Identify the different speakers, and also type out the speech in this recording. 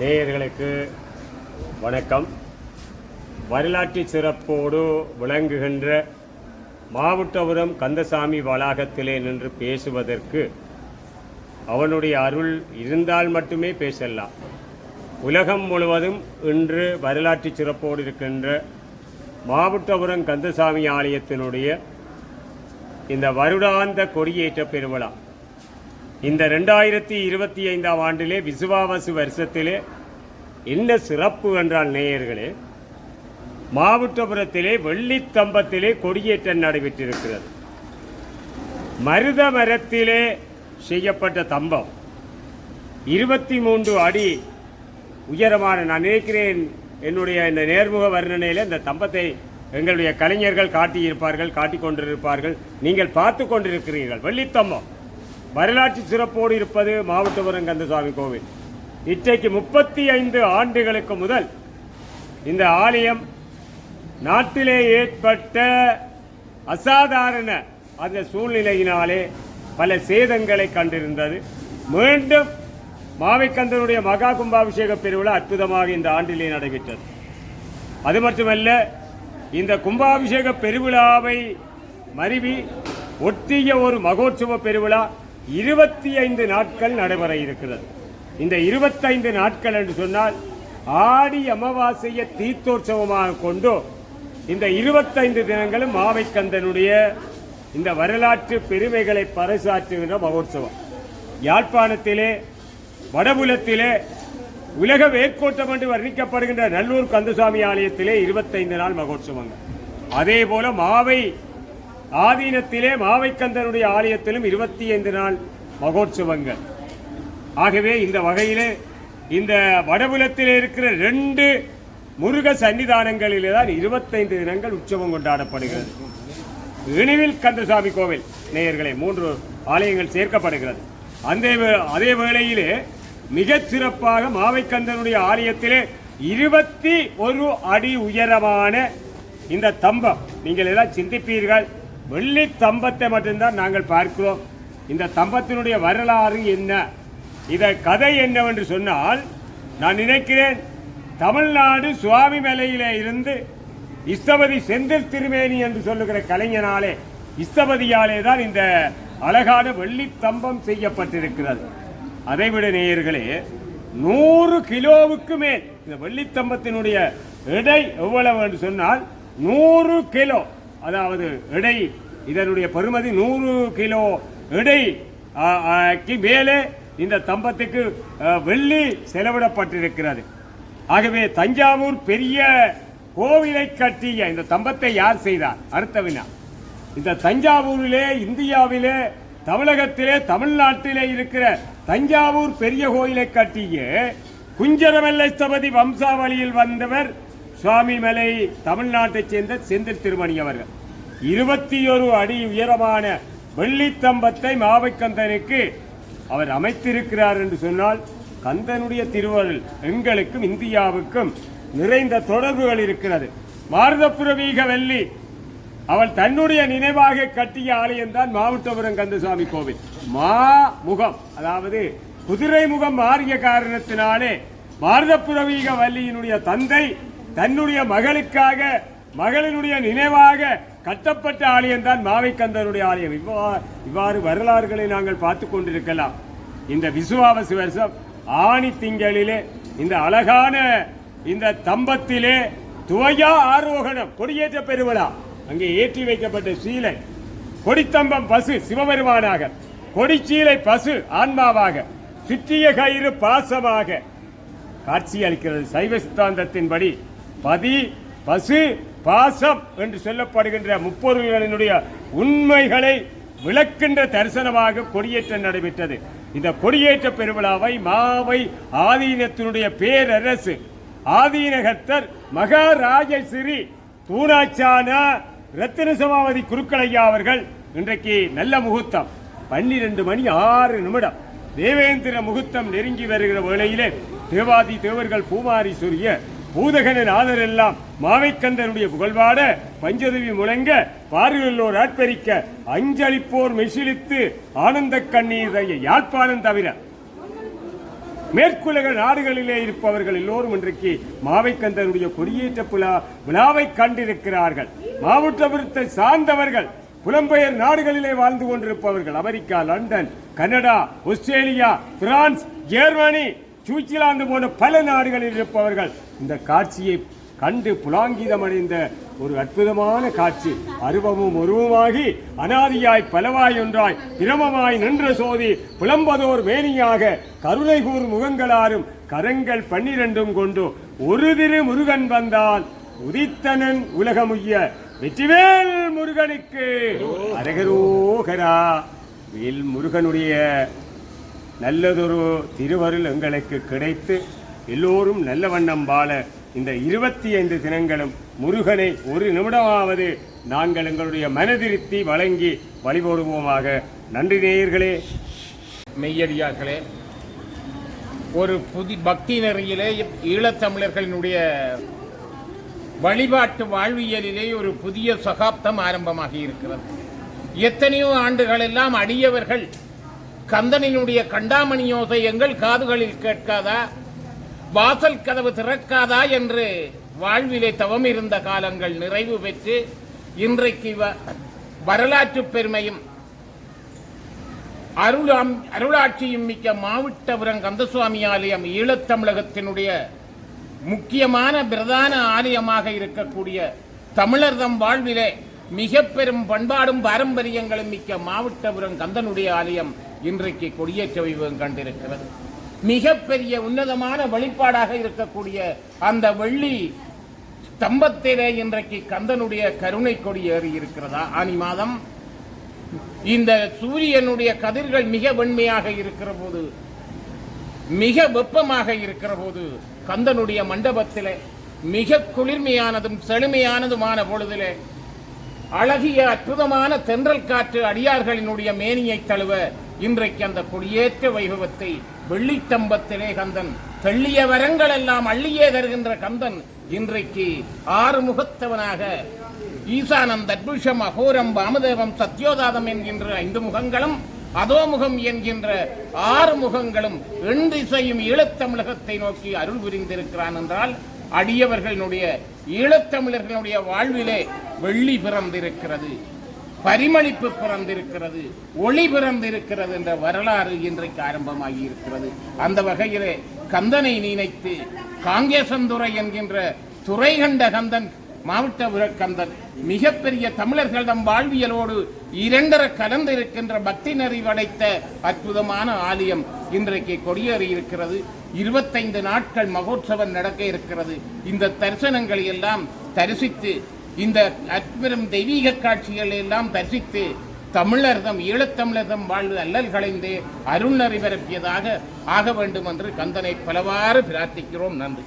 Speaker 1: நேயர்களுக்கு வணக்கம். வரலாற்று சிறப்போடு விளங்குகின்ற மாவட்டபுரம் கந்தசாமி வளாகத்திலே நின்று பேசுவதற்கு அவனுடைய அருள் இருந்தால் மட்டுமே பேசலாம். உலகம் முழுவதும் இன்று வரலாற்று சிறப்போடு இருக்கின்ற மாவட்டபுரம் கந்தசாமி ஆலயத்தினுடைய இந்த வருடாந்த கொடியேற்ற பெருவிழா இந்த ரெண்டாயிரத்தி இருபத்தி ஐந்தாம் ஆண்டிலே விசுவாவசு வருஷத்திலே என்ன சிறப்பு என்றால் நேயர்களே மாவட்டபுரத்திலே வெள்ளித்தம்பத்திலே கொடியேற்றம் நடைபெற்றிருக்கிறது. மருத மரத்திலே செய்யப்பட்ட தம்பம். இருபத்தி மூன்று அடி உயரமான நான் நினைக்கிறேன் என்னுடைய இந்த நேர்முக வர்ணனையில் இந்த தம்பத்தை எங்களுடைய கலைஞர்கள் காட்டியிருப்பார்கள் காட்டிக் கொண்டிருப்பார்கள் நீங்கள் பார்த்து கொண்டிருக்கிறீர்கள். வெள்ளித்தம்பம். வரலாற்று சிறப்போடு இருப்பது மாவட்டபுரம் கந்தசாமி கோவில். இன்றைக்கு முப்பத்தி ஐந்து ஆண்டுகளுக்கு முதல் இந்த ஆலயம் நாட்டிலே ஏற்பட்ட அசாதாரண அந்த சூழ்நிலையினாலே பல சேதங்களை கண்டிருந்தது. மீண்டும் மாவைக்கந்தனுடைய மகா கும்பாபிஷேக பெருவிழா அற்புதமாக இந்த ஆண்டிலே நடைபெற்றது. அது மட்டுமல்ல இந்த கும்பாபிஷேக பெருவிழாவை மருவி ஒட்டிய ஒரு மகோற்சவ பெருவிழா இருபத்தி ஐந்து நாட்கள் நடைபெற இருக்கிறது. இந்த இருபத்தைந்து நாட்கள் என்று சொன்னால் ஆடி அமாவாசையை தீர்த்தோற்சவமாக கொண்டு இந்த இருபத்தைந்து தினங்களும் மாவைக்கந்தனுடைய இந்த வரலாற்று பெருமைகளை பறைசாற்றுகின்ற மகோற்சவம். யாழ்ப்பாணத்திலே வடபுலத்திலே உலக வேட்கோட்டம் என்று வர்ணிக்கப்படுகின்ற நல்லூர் கந்தசாமி ஆலயத்திலே இருபத்தைந்து நாள் மகோற்சவங்கள். அதே போல மாவை ஆதீனத்திலே மாவைக்கந்தனுடைய ஆலயத்திலும் இருபத்தி ஐந்து நாள் மகோற்சவங்கள். ஆகவே இந்த வகையிலே இந்த வடபுலத்தில் இருக்கிற ரெண்டு முருக சன்னிதானங்களிலே தான் இருபத்தைந்து தினங்கள் உற்சவம் கொண்டாடப்படுகிறது. இனிவில் கந்தசாமி கோவில் நேயர்களே மூன்று ஆலயங்கள் சேர்க்கப்படுகிறது. அந்த அதே வேளையிலே மிகச் சிறப்பாக மாவைக்கந்தனுடைய ஆலயத்திலே இருபத்தி ஒரு அடி உயரமான இந்த தம்பம். நீங்கள் எல்லாம் சிந்திப்பீர்கள். வெள்ளி தம்பத்தை மட்டும்தான் நாங்கள் பார்க்கிறோம். இந்த தம்பத்தினுடைய வரலாறு என்ன? இத கதை என்னவென்று சொன்னால் நான் நினைக்கிறேன் தமிழ்நாடு சுவாமி மலையிலே இருந்து இஸ்தபதி செந்தில் திருமேனி என்று சொல்லுகிற கலைஞனாலே இஸ்தபதியாலே தான் இந்த அழகான வெள்ளி தம்பம் செய்யப்பட்டிருக்கிறது. அதைவிட நேயர்களே நூறு கிலோவுக்கு மேல் இந்த வெள்ளித்தம்பத்தினுடைய எடை எவ்வளவு என்று சொன்னால் நூறு கிலோ. அதாவது எடை இதனுடைய பெறுமதி நூறு கிலோ எடை க்கு மேலே இந்த தம்பத்துக்கு வெள்ளி செலவிடப்பட்டிருக்கிறது. ஆகவே தஞ்சாவூர் பெரிய கோவிலை கட்டிய இந்த தம்பத்தை யார் செய்தார்? அடுத்த வினா. இந்த தஞ்சாவூரிலே இந்தியாவிலே தமிழகத்திலே தமிழ்நாட்டிலே இருக்கிற தஞ்சாவூர் பெரிய கோயிலை கட்டிய குஞ்சரமல்லை சபதி வம்சாவளியில் வந்தவர் சுவாமிமலை தமிழ்நாட்டைச் சேர்ந்த செந்தில் திருமணி அவர்கள். இருபத்தி ஒரு அடி உயரமான வெள்ளித்தம்பத்தை மாவைக்கந்தனுக்கு அவர் அமைத்திருக்கிறார் என்று சொன்னால் கந்தனுடைய திருவருள் எங்களுக்கும் இந்தியாவுக்கும் நிறைந்த தொடர்புகள் இருக்கிறது. மாருதப்புரவீக வெள்ளி அவள் தன்னுடைய நினைவாக கட்டிய ஆலயம்தான் மாவட்டபுரம் கந்தசுவாமி கோவில். மா முகம் அதாவது குதிரை முகம் மாறிய காரணத்தினாலே மாருதப்புரவீக வள்ளியினுடைய தந்தை தன்னுடைய மகளுக்காக மகளினுடைய நினைவாக கட்டப்பட்ட ஆலயம்தான் மாவைக்கந்தனுடைய ஆலயம். இவ்வா- இவ்வாறு வரலாறுகளை நாங்கள் பார்த்து கொண்டிருக்கலாம். இந்த விசுவாவசு வருஷம் ஆணி திங்களிலே இந்த அழகான இந்த தம்பத்திலே துவையா ஆரோகணம் கொடியேற்ற பெருவிழா அங்கே ஏற்றி வைக்கப்பட்ட சீலை. கொடித்தம்பம் பசு சிவபெருமானாக. கொடிச்சீலை பசு ஆன்மாவாக. சுற்றிய கயிறு பாசமாக. காட்சி அளிக்கிறது சைவ சித்தாந்தத்தின்படி. பதி பசு பாசம் என்று சொல்லப்படுகின்ற முப்பொருள்களினுடைய உண்மைகளை விளக்கின்ற தரிசனமாக கொடியேற்றம் நடைபெற்றது. இந்த கொடியேற்ற பெருவிழாவை மாவை ஆதீனத்தினுடைய பேரரசு ஆதீனகர்த்தர் மகாராஜஸ்ரீ தூணாச்சானா ரத்தின சமாவதி குருக்களையா அவர்கள் இன்றைக்கு நல்ல முகூர்த்தம் பன்னிரண்டு மணி ஆறு நிமிடம். தேவேந்திர முகூர்த்தம் நெருங்கி வருகிற வேளையிலே தேவாதி தேவர்கள் பூமாரி சூரிய பூதகனின் ஆதரெல்லாம் மாவைக்கந்தனுடைய புகழ்வாட பஞ்சதவி முழங்க பாரியுள்ளோர் ஆட்பரிக்க அஞ்சலிப்போர் மெசிலித்து ஆனந்த கண்ணீர் யாழ்ப்பாணம் தவிர. மேற்குலக நாடுகளிலே இருப்பவர்கள் எல்லோரும் இன்றைக்கு மாவைக்கந்தனுடைய கொடியேற்ற புலா விழாவை கண்டிருக்கிறார்கள். மாவட்டபுரத்தை சார்ந்தவர்கள் புலம்பெயர் நாடுகளிலே வாழ்ந்து கொண்டிருப்பவர்கள் America London Canada Australia France Germany Switzerland போன்ற பல நாடுகளில் இருப்பவர்கள் இந்த காட்சியை கண்டு புலாங்கிதமடைந்த ஒரு அற்புதமான காட்சி. அருவமும் உருவமாகி அனாதியாய் பலவாய் ஒன்றாய் பிரமமாய் நின்ற சோதி புலம்பதோர் மேனியாக கருணை கூர் முகங்களாரும் கரங்கள் பன்னிரண்டும் கொண்டு ஒரு திரு முருகன் வந்தான் உதித்தனன் உலகமுய்ய வெற்றிவேல் முருகனுக்கு. அரகரோகரா வேல் முருகனுடைய நல்லதொரு திருவருள் எங்களுக்கு கிடைத்து எல்லோரும் நல்ல வண்ணம் வாழ இந்த இருபத்தி ஐந்து தினங்களும் முருகனை ஒரு நிமிடமாவது நாங்கள் எங்களுடைய மனதிருத்தி வழங்கி வழிபடுவோமாக. நன்றி நேயர்களே.
Speaker 2: மெய்யடியார்களே ஒரு புதி பக்தி நெறியிலே ஈழத்தமிழர்களினுடைய வழிபாட்டு வாழ்வியலிலே ஒரு புதிய சகாப்தம் ஆரம்பமாகி இருக்கிறது. எத்தனையோ ஆண்டுகளெல்லாம் அடியவர்கள் கந்தனினுடைய கண்டாமணி யோசை எங்கள் காதுகளில் கேட்காதா? வாசல் கதவு திறக்காதா என்று வாழ்விலே தவம் இருந்த காலங்கள் நிறைவு பெற்று இன்றைக்கு வ- வரலாற்று பெருமையும் அருளாம் அருளாட்சியும் மிக்க மாவட்டபுரம் கந்தசுவாமி ஆலயம் ஈழத்தமிழகத்தினுடைய முக்கியமான பிரதான ஆலயமாக இருக்கக்கூடிய தமிழர்தம் வாழ்விலே மிக பெரும் பண்பாடும் பாரம்பரியங்களும் மிக்க மாவட்டபுரம் கந்தனுடைய ஆலயம் இன்றைக்கு கொடியேற்ற வைவம் கண்டிருக்கிறது. மிகப்பெரிய உன்னதமான வழிபாடாக இருக்கக்கூடிய அந்த வெள்ளி ஸ்தம்பத்திலே இன்றைக்கு கந்தனுடைய கருணை கொடி ஏறி இருக்கிறதா? ஆனி மாதம். இந்த சூரியனுடைய கதிர்கள் மிக வெண்மையாக இருக்கிற போது மிக வெப்பமாக இருக்கிற போது கந்தனுடைய மண்டபத்திலே மிக குளிர்மையானதும் செழுமையானதுமான பொழுதிலே அழகிய அற்புதமான தென்றல் காற்று அடியார்களினுடைய மேனியை தழுவ இன்றைக்கு அந்த கொடியேற்ற வைபவத்தை வெள்ளித்தம்பத்திலே கந்தன் தெள்ளிய வரங்கள் எல்லாம் அள்ளியே தருகின்ற கந்தன் இன்றைக்கு ஆறு முகத்தவனாக ஈசானம் தத்புஷம் அகோரம் வாமதேவம் சத்யோதாதம் என்கின்ற ஐந்து முகங்களும் அதோமுகம் என்கின்ற ஆறு முகங்களும் எண் திசையும் ஈழத்தமிழகத்தை நோக்கி அருள் புரிந்திருக்கிறான் என்றால் அடியவர்களுடைய ஈழத்தமிழர்களுடைய வாழ்விலே வெள்ளி பிறந்திருக்கிறது. பரிமளிப்பு பிறந்திருக்கிறது ஒளி பிறந்திருக்கிறது என்ற வரலாறு இன்றைக்கு ஆரம்பமாகி இருக்கிறது. அந்த வகையிலே கந்தனை நினைத்து காங்கேசந்துறை என்கின்ற துறை கண்ட கந்தன் மாவட்ட கந்தன் மிகப்பெரிய தமிழர்களிடம் வாழ்வியலோடு இரண்டர கலந்து இருக்கின்ற பக்தி நெறி அற்புதமான ஆலயம் இன்றைக்கு கொடியேறி இருக்கிறது. இருபத்தைந்து நாட்கள் மகோற்சவம் நடக்க இருக்கிறது. இந்த தரிசனங்களை எல்லாம் தரிசித்து இந்த அற்புதம் தெய்வீக காட்சிகளை எல்லாம் தரிசித்து தமிழர்தம் ஈழத்தமிழர்தம் வாழ்வு அல்லல் களைந்து அருள் அறிவரப்பியதாக பரப்பியதாக ஆக வேண்டும் என்று கந்தனை பலவாறு பிரார்த்திக்கிறோம். நன்றி.